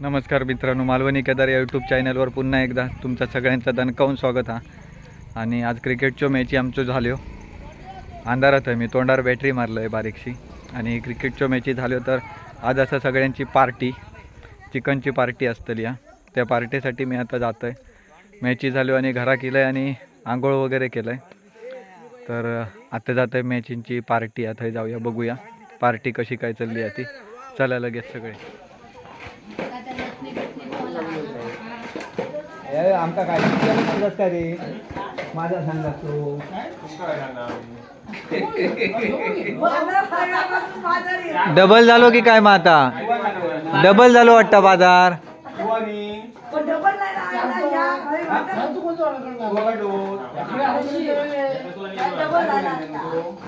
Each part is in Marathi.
नमस्कार मित्रांनो मालवणी केदार या यूट्यूब चॅनलवर पुन्हा एकदा तुमचा सगळ्यांचं दणकावून स्वागत हा. आणि आज क्रिकेटच्या मॅची आमचो झाल्यो अंधारात आहे मी तोंडावर बॅटरी मारलं आहे बारीकशी. आणि क्रिकेटच्यो मॅची झाल्यो तर आज असं सगळ्यांची पार्टी चिकनची पार्टी असतली हा त्या पार्टीसाठी मी आता जातो आहे मॅची झाल्यो आणि घरा केलं आहे आणि आंघोळ वगैरे केलं आहे तर आता जात आहे मॅचींची पार्टी आता जाऊया बघूया. पार्टी कशी काय चालली आहे ती. चला लगेच सगळे. आमका काय रस्ता रे माझा सांगा तो. डबल झालो की काय मग आता? डबल झालो वाटतं बाजार.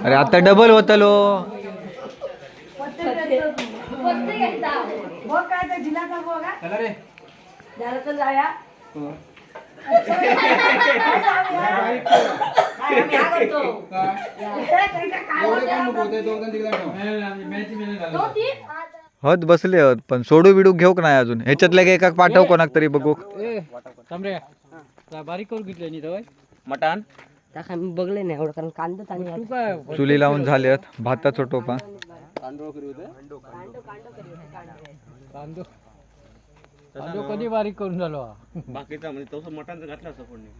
अरे आता डबल होतलो. होत बसले होत पण सोडू बिडू घेऊ का नाही अजून? ह्याच्यातल्या काही एका पाठव कोणाक तरी बघू. बारीक करून घेतले मटण? बघले नाही एवढं कारण कांदा चुली लावून झाल्यात भाताचा टोपा. कांदो. कांदो कधी बारीक करून झालो? हा? बाकीचा म्हणजे तसं मटण घातलं असतं फोडणी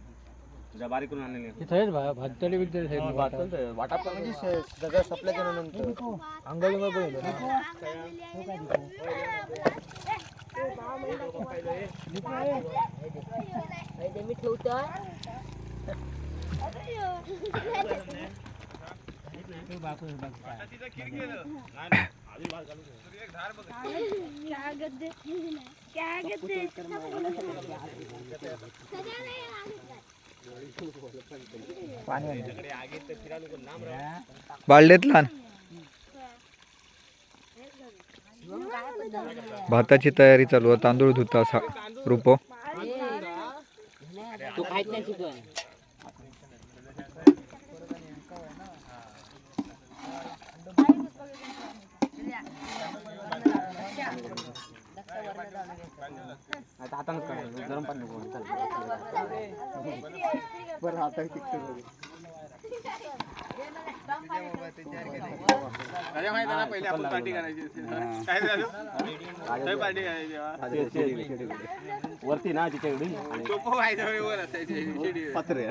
तुझ्या बारीक करून आणलेले आहेत भा म्हणजे सगळं सपल्याच्या नंतर मी ठेवतो क्या गद्दे क्या गद्दे बाळलेत लहान. भाताची तयारी चालू आहे. तांदूळ धुता सा रुपो तू खायच नाही चिकन आता हातानच काढायचं गरम पाणी नको बरं हाता वरती ना तिच्याकडे पत्र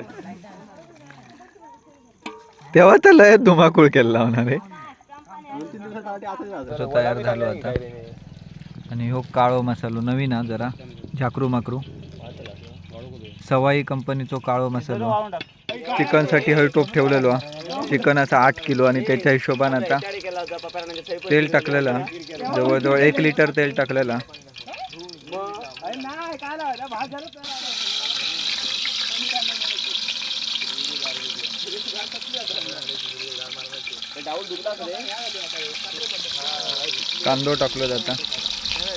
तेव्हा तर लय धुमाकूळ केला होणार आहे. झालं तयार झालो आता. आणि हो काळो मसालो नवीन हा जरा झाकरू माकरू. सवाई कंपनीचो काळो मसालो. चिकनसाठी हळटोप ठेवलेलो हा. चिकन असा आठ किलो आणि त्याच्या हिशोबानं आता तेल टाकलेलं जवळजवळ एक लिटर तेल टाकलेलं कांदो टाकलो जाता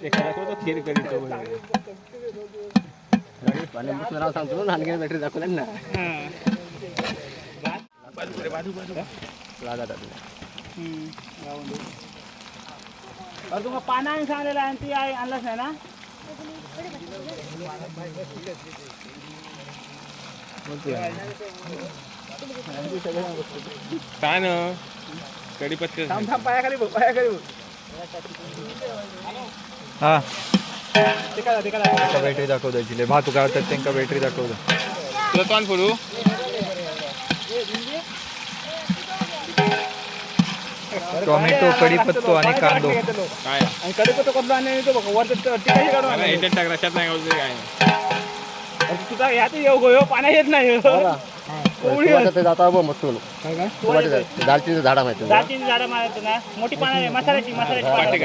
खीर करीत नाव सांगतो नानगे बॅटरी ना? तुला पाना आणि सांगलेलं आहे आणि ती आई आणलाच नाही ना काय ना कडीपत्ते पायाखाली पायाखाली हा ते काय ते काय त्यांका बॅटरी बॅटरी दाखवता तुला तोंड फोडू टोमॅटो कढीपत्तो आणि कांदो काय आणि कसलो आणि तो बघ काढून आणलं. टाक रशात नाही गावचं काय अरे तुझा ह्यात येऊ गो ह्यो पाण्यात येत नाही ह्यो. जाता बघ मस्त दालचिनीचं झाडा माहिती आहे. दालचिनी झाडं मारायचं ना? मोठी पानं आहे मसाल्याची मसाल्याची पानं.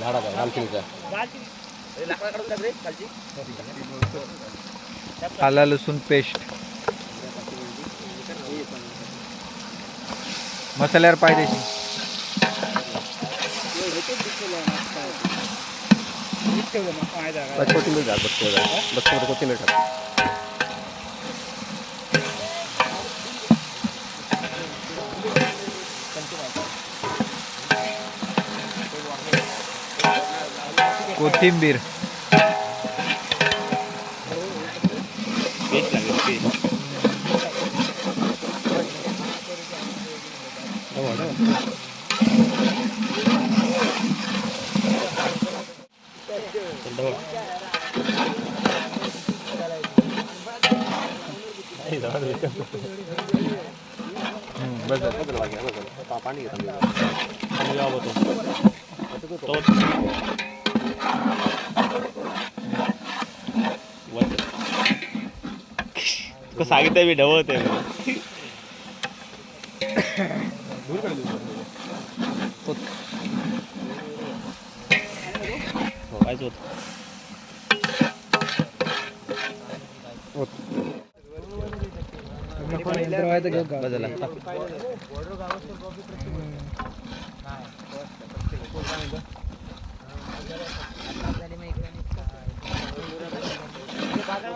झाडा दालचिनीचा दालचिनी आला लसूण पेस्ट. मसाल्यावर पाहिजे माहिती? कोथिंबीर झाड बसतो बसतो कोथिंबीर टाक कोथिंबीर पेस्ट लागेल तू वरती. सांगितलं मी ढवळत आहे कायच होत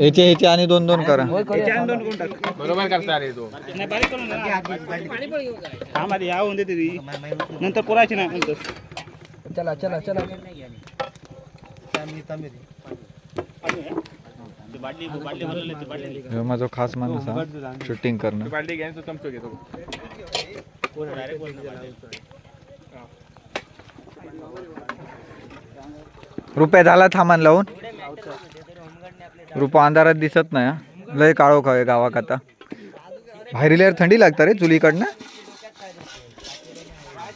याचे आणि दोन दोन करा. बरोबर करता रे तो. या होऊन देते ती. नंतर पुरायची नाही नंतर ती बाटली बाटली भरलेली ती बाटली ह्यो माझा खास माणूस हा शूटिंग करणं रुपया झाला थांबान लावून? रुपा अंधारात दिसत नाही हा. लय काळो खावे गावाक आता. बाहेरल्यावर थंडी लागतं रे चुलीकडनं?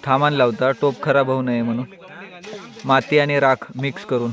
थांबान लावता टोप खराब होऊ नये म्हणून. माती आणि राख मिक्स करून.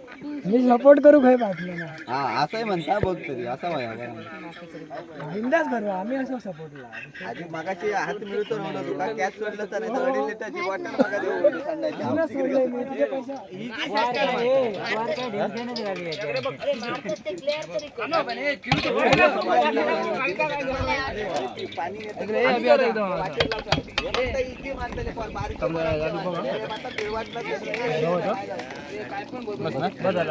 हा? चिलूचो थांबा, थांबा इथं. हा असंही म्हणता बघ तरी असा आधी मागाची हात मिळतो नव्हता तुला कॅश सोडलं तर नाही तर अडीच लिटरची बॉटल मागा देऊ सांगायची. फक्त आता.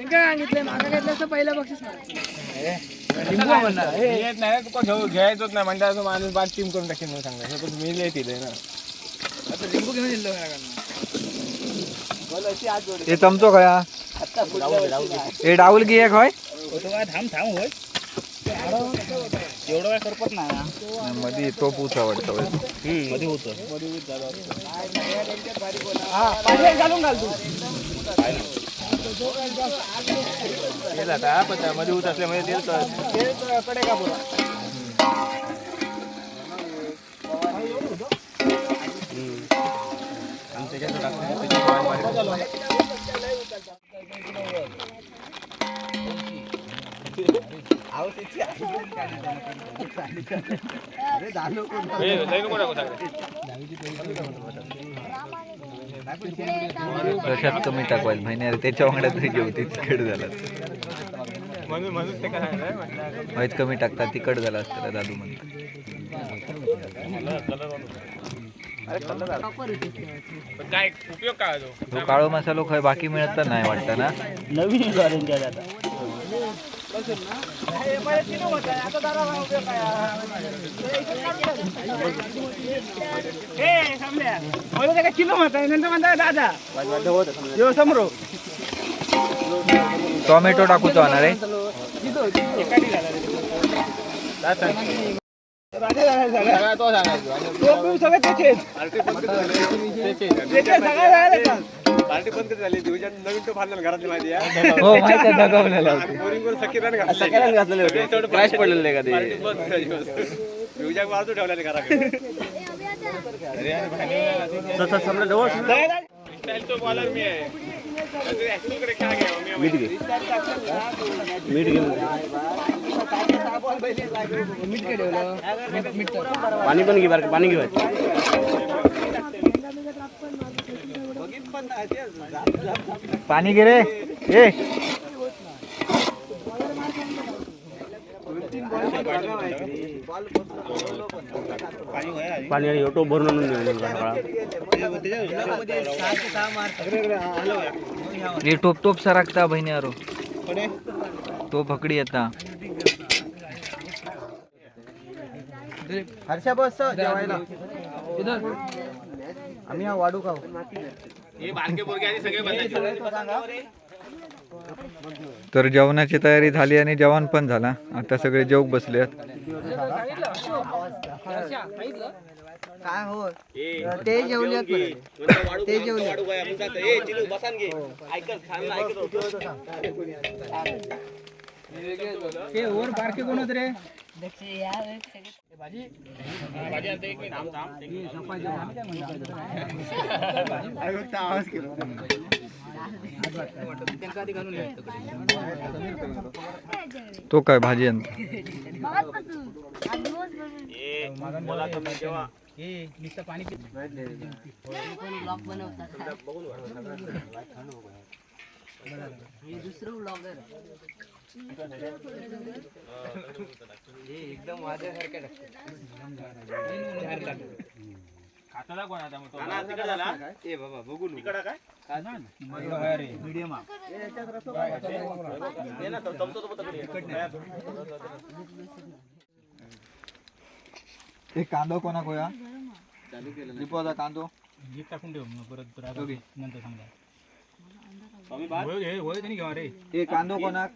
त्यांना सांगितलं मागा घेतलं असतं पहिलं बक्षीस येत नाही तुका घेऊ घ्यायचोच नाही. म्हणजे असं माणूस बाद टीम करून टाकेन म्हणून सांगायचं पण मी ना. हे चमचो खया हे डाऊल गी एक होय. तो काय थांब थांब होय. एवढं काय करपत नाही ना. मध्ये टोप उचा वाटतं होय. मध्ये होतं पाणी घालून घाल तू. केला आता आपण त्यामध्ये उत असल्यामुळे तेल तेल कडे का बोला आणि त्याच्यात टाकतो झालो कोण ए, लई नको टाकू सगळं. रशात कमी टाकवायला. महिने अरे त्याच्या वांगड्यात होती तिकट झाला. म्हणून म्हणून ते काय नाही म्हटलं वाईट कमी टाकतात तिकट झाला असतं दादू म्हणतो काय उपयोग काय तो? काळो मसालो खय बाकी मिळत तर नाही वाटतं ना? नवीन गॅरंटी आहे आता किलो म्हणताय नंतर म्हणताय दादा यो समरो टोमॅटो टाकूचो आणा रे सगळा तो सांगायचो आणि तो सगळे त्याचेच त्याचे सगळे झाले पार्टी बंद कधी झाली? दिवसात नवीन तो फाडला घरातली माहिती आहे. हो माहिती आहे दगावलेला होता. बोरिंग वर सकिराने घातलेले घातलेले होते. क्रॅश पडलेले का पार्टी बंद झाली दिवसात वाजू ठेवल्याने घराकडे. तसं समजा जवळ स्टाईल तो बॉलर मी आहे. ऍक्च्युअली काय घ्यावं मी मीठ घे. मीठ घे. पाणी पण घे बरं पाणी घे पाणी घे रे. ए. पाणी ऑटो भरून हे टोप टोप सरकता बहिणी अरो तो फकडी येता हर्षा बस जेवायला. आम्ही हा वाडू खाऊ. हे तर जेवणाची तयारी झाली आणि जेवण पण झाला. आता सगळे जेवक बसले आहेत. काय हो? ते जेवले ते जेवले ते वर बारके कोण होत रे? तो काय भाजी आणतो ब्लॉगर आज दिवसभर. खाताला कोण आता मग तो? एक कांदो कोणा कोया लिपोचा कांदो टाकून ठेव मग परत परत नंतर सांगा ए कांदो कोणाक